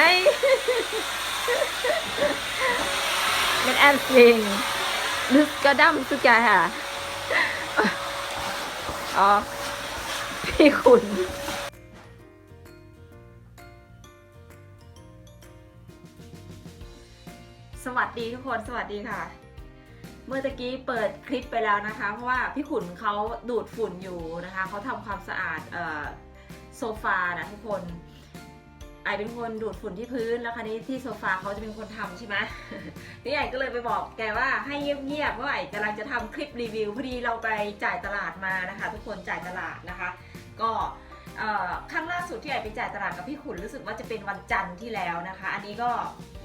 Nej! Men älskling, du ska dammsuga här. Ja, พี่คุณสวัสดีทุกคนสวัสดีค่ะ เมื่อตะกี้เปิดคลิปไปแล้วนะคะ เพราะว่าพี่ขุนเขาดูดฝุ่นอยู่นะคะเขาทำความสะอาดโซฟานะทุกคน ไอเป็นคนดูดฝุ่นที่พื้นแล้วคราวนี้ที่โซฟาเขาจะเป็นคนทำใช่ไหมนี่ไอก็เลยไปบอกแกว่าให้เงียบๆเพราะไอกำลังจะทำคลิปรีวิวพอดีเราไปจ่ายตลาดมานะคะ ทุกคนจ่ายตลาดนะคะ ก็ครั้งล่าสุดที่ไอไปจ่ายตลาดกับพี่ขุนรู้สึกว่าจะเป็นวันจันทร์ที่แล้วนะคะ อันนี้ก็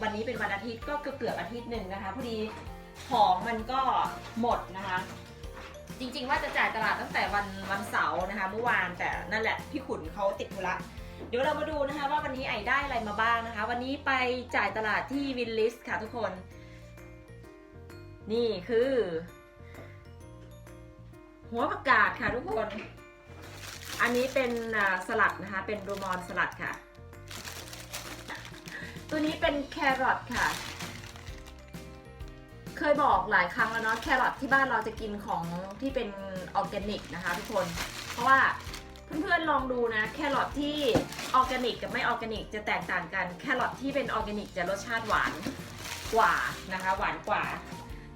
วันนี้เป็นวันอาทิตย์ก็เกือบๆอาทิตย์หนึ่งนะคะพอดีของมันก็หมดนะคะจริงๆว่าจะจ่ายตลาดตั้งแต่วันวันเสาร์นะคะ เมื่อวานแต่นั่นแหละพี่ขุนเขาติดธุระ เดี๋ยวเรามาดูนะคะว่าวันนี้ไอได้อะไรมาบ้างนะคะ วันนี้ไปจ่ายตลาดที่วินลิสค่ะทุกคน นี่คือ หัวผักกาดค่ะทุกคน อันนี้เป็นสลัดนะคะ เป็นโรมอนสลัดค่ะ ตัวนี้เป็นแครอทค่ะเคยบอกหลายครั้งแล้วเนาะแครอทที่บ้านเราจะกินของที่เป็นออร์แกนิกนะคะ ทุกคน เพราะว่า เพื่อนๆลองดูนะ แครอทที่ออร์แกนิกกับไม่ออร์แกนิกจะแตกต่างกัน แครอทที่เป็นออร์แกนิกจะรสชาติหวานกว่านะคะ หวานกว่า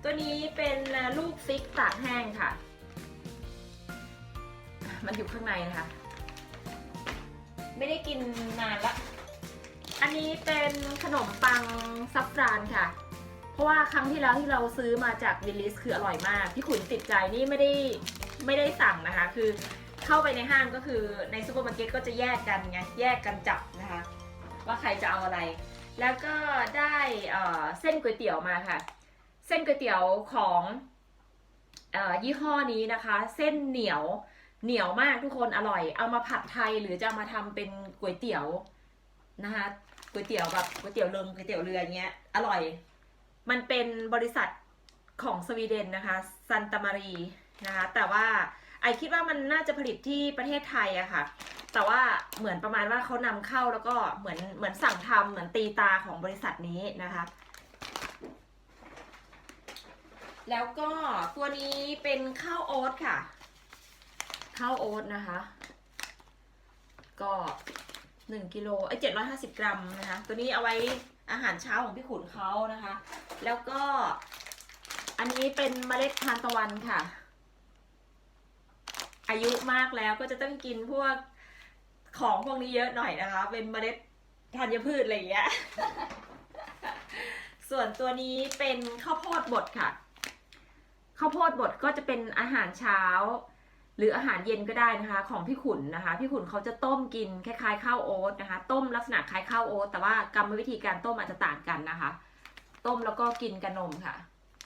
ตัวนี้เป็นลูกฟิกตากแห้งค่ะ มันอยู่ข้างในนะคะ ไม่ได้กินนานละอันนี้เป็นขนมปังซัฟฟรานค่ะ เพราะว่าครั้งที่แล้วที่เราซื้อมาจากวิลลิสคืออร่อยมาก พี่ขุนติดใจนี่ไม่ได้ไม่ได้สั่งนะคะ คือ เข้าไปในห้างก็คือในซูเปอร์มาร์เก็ตก็จะแยกกันไงแยกกันจับนะคะ ว่าใครจะเอาอะไร แล้วก็ได้เส้นก๋วยเตี๋ยวมาค่ะ เส้นก๋วยเตี๋ยวของอยี่ห้อนี้นะคะ เส้นเหนียวเหนียวมากทุกคนอร่อย เอามาผัดไทยหรือจะามาทำเป็นก๋วยเตี๋ยวนะคะก๋วยเตี๋ยวแบบก๋วยเตี๋ยวเรือก๋วยเตี๋ยวเรืออย่างเงี้ยอร่อย มันเป็นบริษัทของสวีเดนนะคะซันตามารีนะคะแต่ว่า ไอคิดว่ามันน่าจะผลิตที่ประเทศไทยอะค่ะ แต่ว่าเหมือนประมาณว่าเขานำเข้าแล้วก็เหมือนเหมือนสั่งทำเหมือนตีตาของบริษัทนี้นะคะ แล้วก็ตัวนี้เป็นข้าวโอ๊ตค่ะ ข้าวโอ๊ตนะคะ ก็หนึ่งกิโลไอ้เจ็ดร้อยห้าสิบกรัมนะคะ ตัวนี้เอาไว้อาหารเช้าของพี่ขุนเขานะคะ แล้วก็อันนี้เป็นเมล็ดทานตะวันค่ะ อายุมากแล้วก็จะต้องกินพวกของพวกนี้เยอะหน่อยนะคะ เป็นเมล็ดธัญพืชอะไรอย่างเงี้ย ส่วนตัวนี้เป็นข้าวโพดบดค่ะ ข้าวโพดบดก็จะเป็นอาหารเช้า หรืออาหารเย็นก็ได้นะคะ ของพี่ขุนนะคะ พี่ขุนเขาจะต้มกินคล้ายๆข้าวโอ๊ตนะคะ ต้มลักษณะคล้ายข้าวโอ๊ตแต่ว่ากรรมวิธีการต้มอาจจะต่างกันนะคะ ต้มแล้วก็กินกับนมค่ะ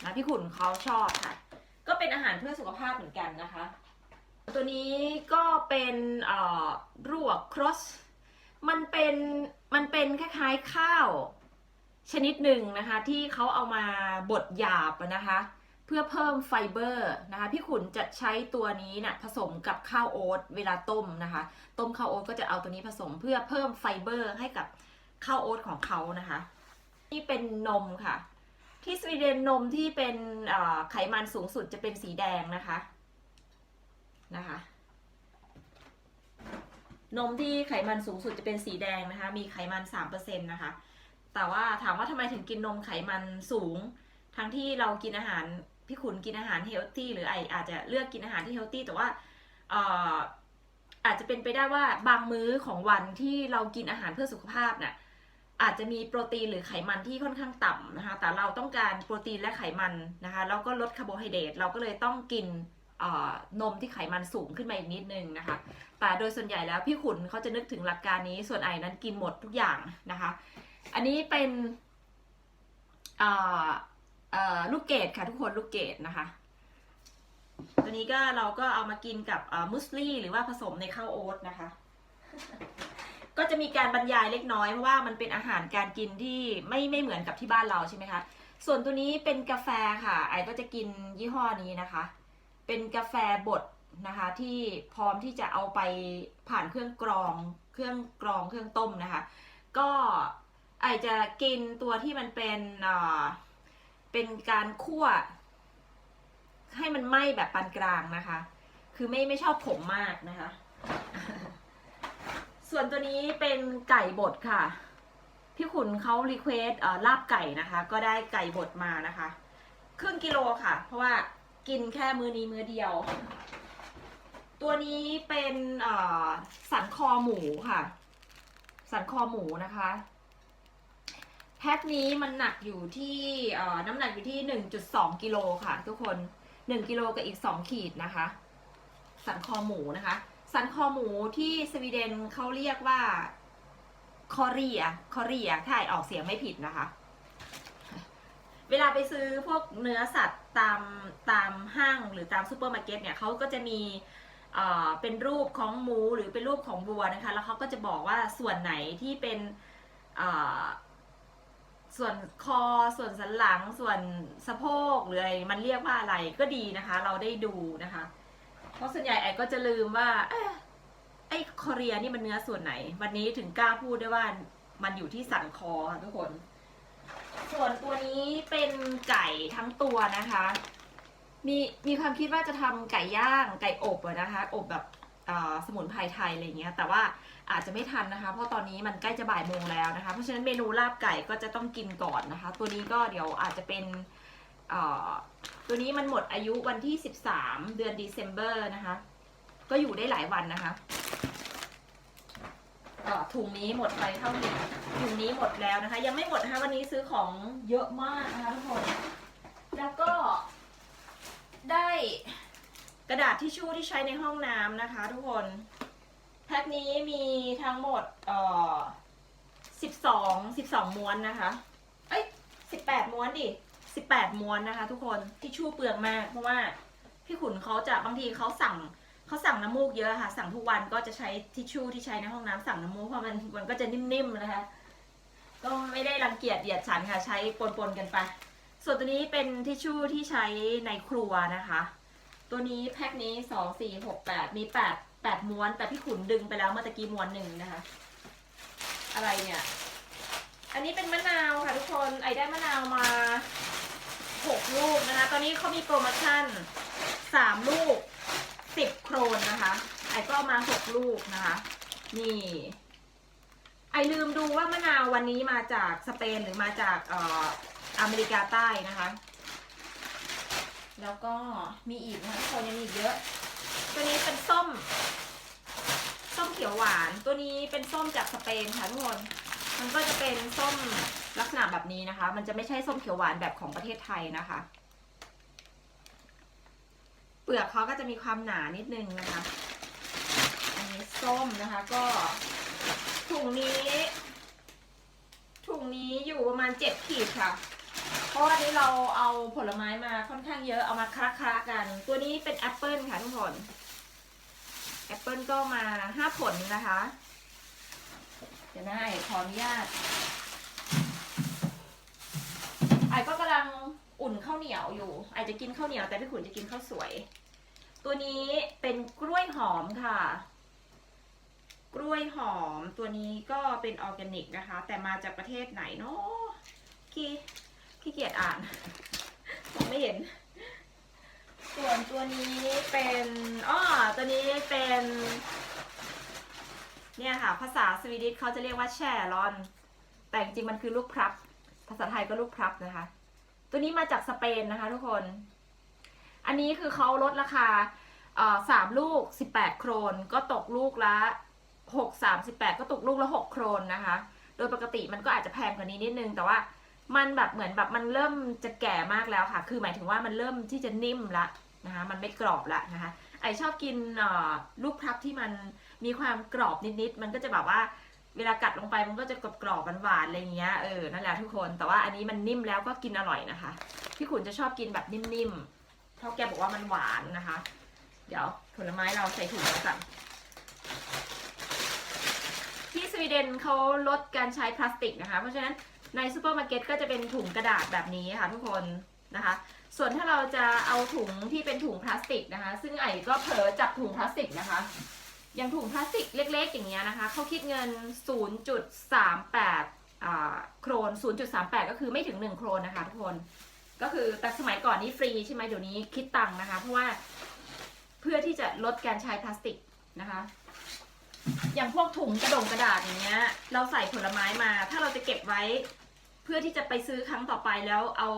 นะพี่ขุนเขาชอบค่ะ ก็เป็นอาหารเพื่อสุขภาพเหมือนกันนะคะ ตัวนี้ก็เป็นเอ่อรวกครอสมันเป็นมันเป็นคล้ายๆข้าวชนิดหนึ่งนะคะที่เขาเอามาบดหยาบนะคะเพื่อเพิ่มไฟเบอร์นะคะพี่ขุนจะใช้ตัวนี้นะ่ะผสมกับข้าวโอ๊ตเวลาต้มนะคะ ต้มข้าวโอ๊ตก็จะเอาตัวนี้ผสมเพื่อเพิ่มไฟเบอร์ให้กับข้าวโอ๊ตของเขานะคะ นี่เป็นนมค่ะ ที่สวีเดนนมที่เป็นไขมันสูงสุดจะเป็นสีแดงนะคะ นะคะ นมที่ไขมันสูงสุดจะเป็นสีแดงนะคะ มีไขมัน3%นะคะ แต่ว่าถามว่าทำไมถึงกินนมไขมันสูง ทั้งที่เรากินอาหารพี่ขุนกินอาหารเฮลตี้หรือไออาจจะเลือกกินอาหารที่เฮลตี้แต่ว่าเอ่อาจจะเป็นไปได้ว่าบางมื้อของวันที่เรากินอาหารเพื่อสุขภาพเนี่ยอาจจะมีโปรตีนหรือไขมันที่ค่อนข้างต่ำนะคะ แต่เราต้องการโปรตีนและไขมันนะคะ แล้วก็ลดคาร์โบไฮเดรตเราก็เลยต้องกิน นมที่ไขมันสูงขึ้นมาอีกนิดนึงนะคะ แต่โดยส่วนใหญ่แล้วพี่ขุนเขาจะนึกถึงหลักการนี้ ส่วนไอ้นั้นกินหมดทุกอย่างนะคะ อันนี้เป็นลูกเกดค่ะทุกคนลูกเกดนะคะตัวนี้ก็เราก็เอามากินกับมุสลี่หรือว่าผสมในข้าวโอ๊ตนะคะ ก็จะมีการบรรยายเล็กน้อยเพราะว่ามันเป็นอาหารการกินที่ไม่ไม่เหมือนกับที่บ้านเราใช่ไหมคะ ส่วนตัวนี้เป็นกาแฟค่ะ ไอก็จะกินยี่ห้อนี้นะคะ เป็นกาแฟบดนะคะที่พร้อมที่จะเอาไปผ่านเครื่องกรอง เครื่องกรองเครื่องต้มนะคะ ก็ไอจะกินตัวที่มันเป็นเอ่อเป็นการคั่ว ให้มันไหม้แบบปานกลางนะคะ คือไม่ไม่ชอบขมมากนะคะ ส่วนตัวนี้เป็นไก่บดค่ะ พี่ขุนเขารีเควสลาบไก่นะคะ ก็ได้ไก่บดมานะคะ ครึ่งกิโลค่ะ เพราะว่า กินแค่มือนี้มือเดียว ตัวนี้เป็นสันคอหมูค่ะ สันคอหมูนะคะ แพ็คนี้มันหนักอยู่ที่น้ำหนักอยู่ที่ 1.2กิโลค่ะทุกคน 1กิโลกับอีก 2 ขีดนะคะ สันคอหมูนะคะ สันคอหมูที่สวีเดนเขาเรียกว่าคอเรียคอเรียถ้าอ่านออกเสียงไม่ผิดนะคะ เวลาไปซื้อพวกเนื้อสัตว์ตามตามห้างหรือตามซูเปอร์มาร์เก็ตเนี่ยเขาก็จะมีเป็นรูปของหมูหรือเป็นรูปของวัวนะคะ แล้วเขาก็จะบอกว่าส่วนไหนที่เป็นส่วนคอส่วนสันหลังส่วนสะโพกหรืออะไรมันเรียกว่าอะไรก็ดีนะคะ เราได้ดูนะคะ เพราะส่วนใหญ่ไอ้ก็จะลืมว่าไอ้คอเรียนี่มันเนื้อส่วนไหน วันนี้ถึงกล้าพูดได้ว่ามันอยู่ที่สันคอค่ะทุกคน ส่วนตัวนี้เป็นไก่ทั้งตัวนะคะ มีมีความคิดว่าจะทำไก่ย่างไก่อบนะคะ อบแบบสมุนไพรไทยอะไรเงี้ย แต่ว่าอาจจะไม่ทันนะคะ เพราะตอนนี้มันใกล้จะบ่ายโมงแล้วนะคะ เพราะฉะนั้นเมนูลาบไก่ก็จะต้องกินก่อนนะคะ ตัวนี้ก็เดี๋ยวอาจจะเป็นตัวนี้มันหมดอายุวันที่ 13 เดือน December นะคะ ก็อยู่ได้หลายวันนะคะ เอ่อถุงนี้หมดไปเท่านี้ถุงนี้หมดแล้วนะคะ ยังไม่หมดนะคะวันนี้ซื้อของเยอะมากนะคะทุกคน แล้วก็ได้กระดาษทิชชู่ที่ใช้ในห้องน้ำนะคะ ทุกคนแพ็คนี้มีทั้งหมดเอ่อสิบสองสิบสองม้วนนะคะ เอ้ยสิบแปดม้วนดิสิบแปดม้วนนะคะ ทุกคนทิชชู่เปลืองมากเพราะว่าพี่ขุนเขาจะบางทีเขาสั่ง เขาสั่งน้ำมูกเยอะค่ะ สั่งทุกวันก็จะใช้ทิชชู่ที่ใช้ในห้องน้ำสั่งน้ำมูกเพราะมันมันก็จะนิ่มๆนะคะ ก็ไม่ได้รังเกียจเหยียดฉันค่ะ ใช้ปนๆกันไป ส่วนตัวนี้เป็นทิชชู่ที่ใช้ในครัวนะคะ ตัวนี้แพ็คนี้สองสี่หกแปดมีแปดแปดม้วน แต่พี่ขุนดึงไปแล้วเมื่อตะกี้ม้วนหนึ่งนะคะ อะไรเนี่ย อันนี้เป็นมะนาวค่ะทุกคนไอได้มะนาวมาหกลูกนะคะ ตอนนี้เขามีโปรโมชั่นสามลูก สิบโครนนะคะ ไอก็เอามาหกลูกนะคะ นี่ ไอลืมดูว่ามะนาววันนี้มาจากสเปนหรือมาจากเอ่ออเมริกาใต้นะคะ แล้วก็มีอีกนะคะทุกคนยังมีอีกเยอะ ตัวนี้เป็นส้ม ส้มเขียวหวาน ตัวนี้เป็นส้มจากสเปนค่ะทุกคน มันก็จะเป็นส้มลักษณะแบบนี้นะคะ มันจะไม่ใช่ส้มเขียวหวานแบบของประเทศไทยนะคะ เปลือกเขาก็จะมีความหนานิดนึงนะคะ อันนี้ส้มนะคะก็ถุงนี้ ถุงนี้อยู่ประมาณเจ็ดขีดค่ะ เพราะว่านี้เราเอาผลไม้มาค่อนข้างเยอะเอามาคละๆกัน ตัวนี้เป็นแอปเปิลค่ะทุกคนแอปเปิลก็มาห้าผลนะคะเดี๋ยวนะไอขออนุญาต ไอก็กำลัง อุ่นข้าวเหนียวอยู่ไอจะกินข้าวเหนียวแต่พี่ขุนจะกินข้าวสวย ตัวนี้เป็นกล้วยหอมค่ะ กล้วยหอมตัวนี้ก็เป็นออร์แกนิกนะคะ แต่มาจากประเทศไหนเนาะขี้ขี้เกียจอ่านมองไม่เห็น ส่วนตัวนี้เป็นอ้อตัวนี้เป็นเนี่ยค่ะ ภาษาสวีดิชเขาจะเรียกว่าแช่รอน แต่จริงๆมันคือลูกพลับ ภาษาไทยก็ลูกพลับนะคะ ตัวนี้มาจากสเปนนะคะทุกคน อันนี้คือเขาลดราคาสามลูกสิบแปดโครน ก็ตกลูกละหกสามสิบแปดก็ตกลูกละหกโครนนะคะ โดยปกติมันก็อาจจะแพงกว่านี้นิดนึง แต่ว่ามันแบบเหมือนแบบมันเริ่มจะแก่มากแล้วค่ะ คือหมายถึงว่ามันเริ่มที่จะนิ่มละนะคะ มันไม่กรอบละนะคะ ไอชอบกินลูกพลับที่มันมีความกรอบนิดๆ มันก็จะแบบว่า เวลากัดลงไปมันก็จะกรอบๆหวานๆอะไรเงี้ยเออนั่นแหละทุกคนแต่ว่าอันนี้มันนิ่มแล้วก็กินอร่อยนะคะ พี่ขุนจะชอบกินแบบนิ่มๆเพราะแกบอกว่ามันหวานนะคะ เดี๋ยวผลไม้เราใส่ถุงแล้วกันที่สวีเดนเขาลดการใช้พลาสติกนะคะ เพราะฉะนั้นในซูเปอร์มาร์เก็ตก็จะเป็นถุงกระดาษแบบนี้ค่ะทุกคนนะคะ ส่วนถ้าเราจะเอาถุงที่เป็นถุงพลาสติกนะคะ ซึ่งไอ้ก็เผลอจับถุงพลาสติกนะคะ อย่างถุงพลาสติกเล็กๆ อย่างเงี้ยนะคะเขาคิดเงิน 0.38โครน 0.38 ก็คือไม่ถึง 1 โครนนะคะทุกคน ก็คือแต่สมัยก่อนนี่ฟรีใช่ไหมเดี๋ยวนี้คิดตังค์นะคะ เพราะว่าเพื่อที่จะลดการใช้พลาสติกนะคะ อย่างพวกถุงกระดงกระดาษอย่างเงี้ย เราใส่ผลไม้มา ถ้าเราจะเก็บไว้ เพื่อที่จะไปซื้อครั้งต่อไปแล้วเอา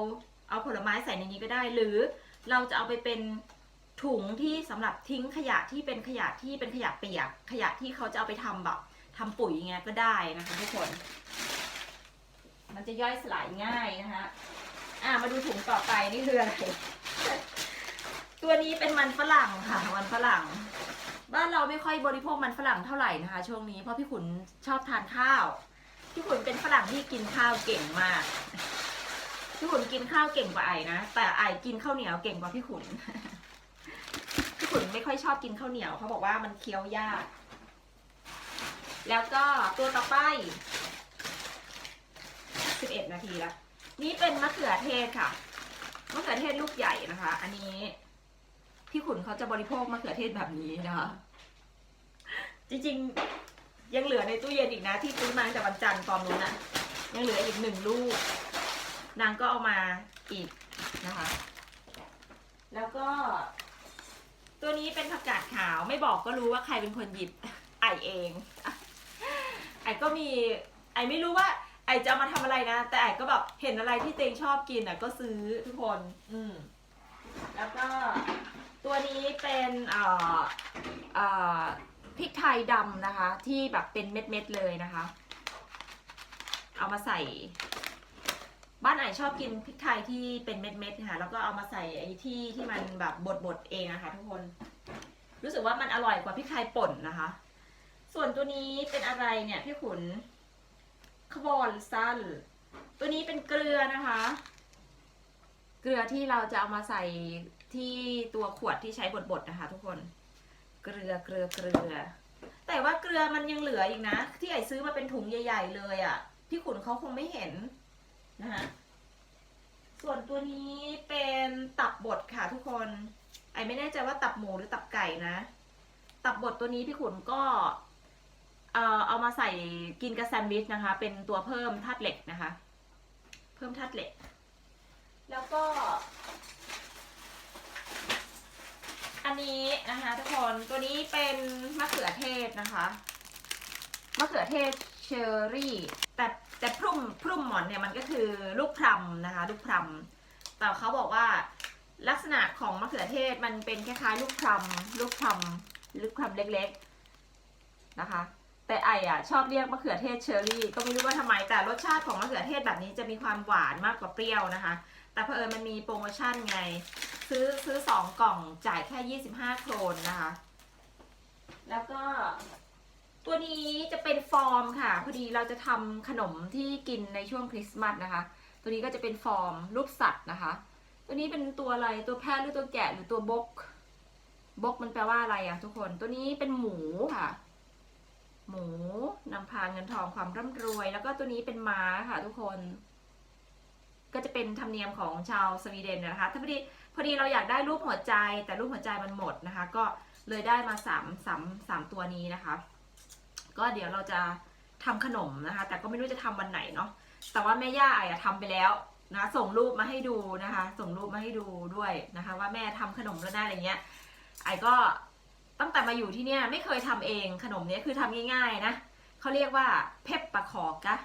เอาผลไม้ใส่ในนี้ก็ได้ หรือเราจะเอาไปเป็น ถุงที่สำหรับทิ้งขยะที่เป็นขยะที่เป็นขยะเปียก ขยะที่เขาจะเอาไปทำแบบทำปุ๋ยอย่างเงี้ยก็ได้นะคะทุกคน มันจะย่อยสลายง่ายนะคะอ่ามาดูถุงต่อไปนี่คืออะไร ตัวนี้เป็นมันฝรั่งค่ะ มันฝรั่ง บ้านเราไม่ค่อยบริโภคมันฝรั่งเท่าไหร่นะคะ ช่วงนี้เพราะพี่ขุนชอบทานข้าวพี่ขุนเป็นฝรั่งที่กินข้าวเก่งมากพี่ขุนกินข้าวเก่งกว่าไอ้นะแต่ไอ้กินข้าวเหนียวเก่งกว่าพี่ขุน พี่ขุนไม่ค่อยชอบกินข้าวเหนียวเขาบอกว่ามันเคี้ยวยาก แล้วก็ตัวต่อไป11 นาทีแล้ว นี่เป็นมะเขือเทศค่ะ มะเขือเทศลูกใหญ่นะคะ อันนี้ พี่ขุนเขาจะบริโภคมะเขือเทศแบบนี้นะคะ จริงๆ ยังเหลือในตู้เย็นอีกนะ ที่ซื้อมาตั้งแต่วันจันทร์ตอนนู้นอะยังเหลืออีกหนึ่งลูก นางก็เอามาอีกนะคะ แล้วก็ ตัวนี้เป็นผักกาดขาวไม่บอกก็รู้ว่าใครเป็นคนหยิบไอเอง ไอก็มีไอไม่รู้ว่า ไอจะเอามาทำอะไรนะ แต่ไอก็แบบเห็นอะไรที่เตงชอบกินอะก็ซื้อทุกคน อืมแล้วก็ตัวนี้เป็นเอ่อเอ่อพริกไทยดำนะคะ ที่แบบเป็นเม็ดๆเลยนะคะ เอามาใส่ บ้านไอชอบกินพริกไทยที่เป็นเม็ดๆค่ะแล้วก็เอามาใส่ไอ้ที่ที่มันแบบบดๆเองนะคะทุกคน รู้สึกว่ามันอร่อยกว่าพริกไทยป่นนะคะ ส่วนตัวนี้เป็นอะไรเนี่ยพี่ขุนขบอนสั้น ตัวนี้เป็นเกลือนะคะ เกลือที่เราจะเอามาใส่ที่ตัวขวดที่ใช้บดๆนะคะ ทุกคน เกลือเกลือเกลือ แต่ว่าเกลือมันยังเหลืออีกนะ ที่ไอซื้อมาเป็นถุงใหญ่ ๆ เลยอะ่ะ พี่ขุนเขาคงไม่เห็น นะคะส่วนตัวนี้เป็นตับบดค่ะทุกคน ไอไม่แน่ใจว่าตับหมูหรือตับไก่นะ ตับบดตัวนี้พี่ขุนก็เอ่อเอามาใส่กินกับแซนด์วิชนะคะ เป็นตัวเพิ่มธาตุเหล็กนะคะ เพิ่มธาตุเหล็ก แล้วก็ อันนี้นะคะทุกคนตัวนี้เป็นมะเขือเทศนะคะมะเขือเทศเชอร์รี่ มพรุ่มหมอนเนี่ยมันก็คือลูกพรำนะคะ ลูกพรำแต่เขาบอกว่าลักษณะของมะเขือเทศมันเป็นคล้ายๆลูกพรำลูกพรำลูกพรำเล็กๆนะคะ แต่ไออะชอบเรียกมะเขือเทศเชอร์รี่ ก็ไม่รู้ว่าทำไมแต่รสชาติของมะเขือเทศแบบนี้จะมีความหวานมากกว่าเปรี้ยวนะคะ แต่เพอเอิญมันมีโปรโมชั่นไง ซื้อซื้อสองกล่องจ่ายแค่ยี่สิบห้าโครนนะคะ แล้วก็ ตัวนี้จะเป็นฟอร์มค่ะ พอดีเราจะทำขนมที่กินในช่วงคริสต์มาสนะคะ ตัวนี้ก็จะเป็นฟอร์มรูปสัตว์นะคะ ตัวนี้เป็นตัวอะไรตัวแพะหรือตัวแกะหรือตัวบก บกมันแปลว่าอะไรอะทุกคน ตัวนี้เป็นหมูค่ะ หมูนำพาเงินทองความร่ำรวย แล้วก็ตัวนี้เป็นม้าค่ะ ทุกคน ก็จะเป็นธรรมเนียมของชาวสวีเดนนะคะ ถ้าพอดีพอดีเราอยากได้รูปหัวใจ แต่รูปหัวใจมันหมดนะคะ ก็เลยได้มาสามสามสามตัวนี้นะคะ ก็เดี๋ยวเราจะทำขนมนะคะ แต่ก็ไม่รู้จะทำวันไหนเนาะแต่ว่าแม่ย่าไอะทำไปแล้วนะส่งรูปมาให้ดูนะคะ ส่งรูปมาให้ดูด้วยนะคะ ว่าแม่ทำขนมแล้วนะอะไรเงี้ยไอ้ก็ตั้งแต่มาอยู่ที่เนี่ยไม่เคยทำเองขนมเนี้ยคือทำง่ายๆนะเขาเรียกว่าเพปปะคอกะ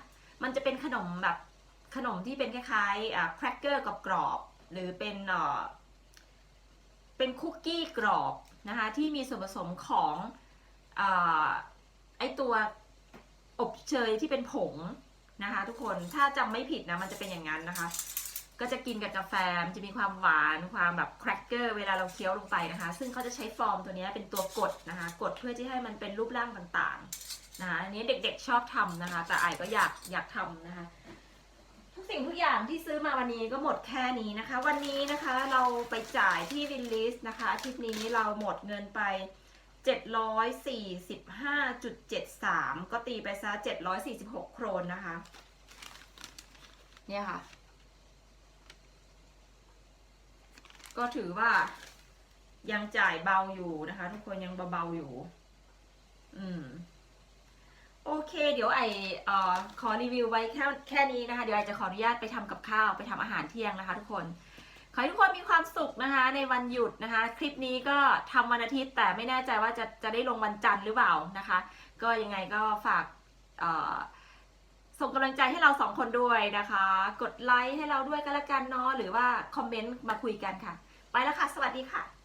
มันจะเป็นขนมแบบขนมที่เป็นคล้ายๆอ่าแครกเกอร์กรอบๆหรือเป็นเอ่อเป็นคุกกี้กรอบนะคะที่มีส่วนผสมของอา ไอตัวอบเชยที่เป็นผงนะคะ ทุกคนถ้าจำไม่ผิดนะมันจะเป็นอย่างนั้นนะคะ ก็จะกินกับกาแฟมันจะมีความหวานความแบบแครกเกอร์เวลาเราเคี้ยวลงไปนะคะ ซึ่งเขาจะใช้ฟอร์มตัวนี้เป็นตัวกดนะคะ กดเพื่อที่ให้มันเป็นรูปร่างต่างๆนะคะอันนี้เด็กๆชอบทำนะคะ แต่ไอก็อยากอยากทำนะคะทุกสิ่งทุกอย่างที่ซื้อมาวันนี้ก็หมดแค่นี้นะคะ วันนี้นะคะเราไปจ่ายที่วินลิสนะคะอาทิตย์นี้เราหมดเงินไป 745.73 ก็ตีไปซะ 746 โครนนะคะ เนี่ยค่ะ ก็ถือว่ายังจ่ายเบาอยู่นะคะ ทุกคนยังเบาๆอยู่ อืม โอเค เดี๋ยวไอเอ่อขอรีวิวไว้แค่แค่นี้นะคะ เดี๋ยวไอจะขออนุญาตไปทำกับข้าวไปทำอาหารเที่ยงนะคะ ทุกคน ขอให้ทุกคนมีความสุขนะคะในวันหยุดนะคะ คลิปนี้ก็ทำวันอาทิตย์แต่ไม่แน่ใจว่าจะจะได้ลงวันจันทร์หรือเปล่านะคะ ก็ยังไงก็ฝากส่งกำลังใจให้เราสองคนด้วยนะคะ กดไลค์ให้เราด้วยก็แล้วกันเนาะหรือว่าคอมเมนต์มาคุยกันค่ะ ไปแล้วค่ะ สวัสดีค่ะ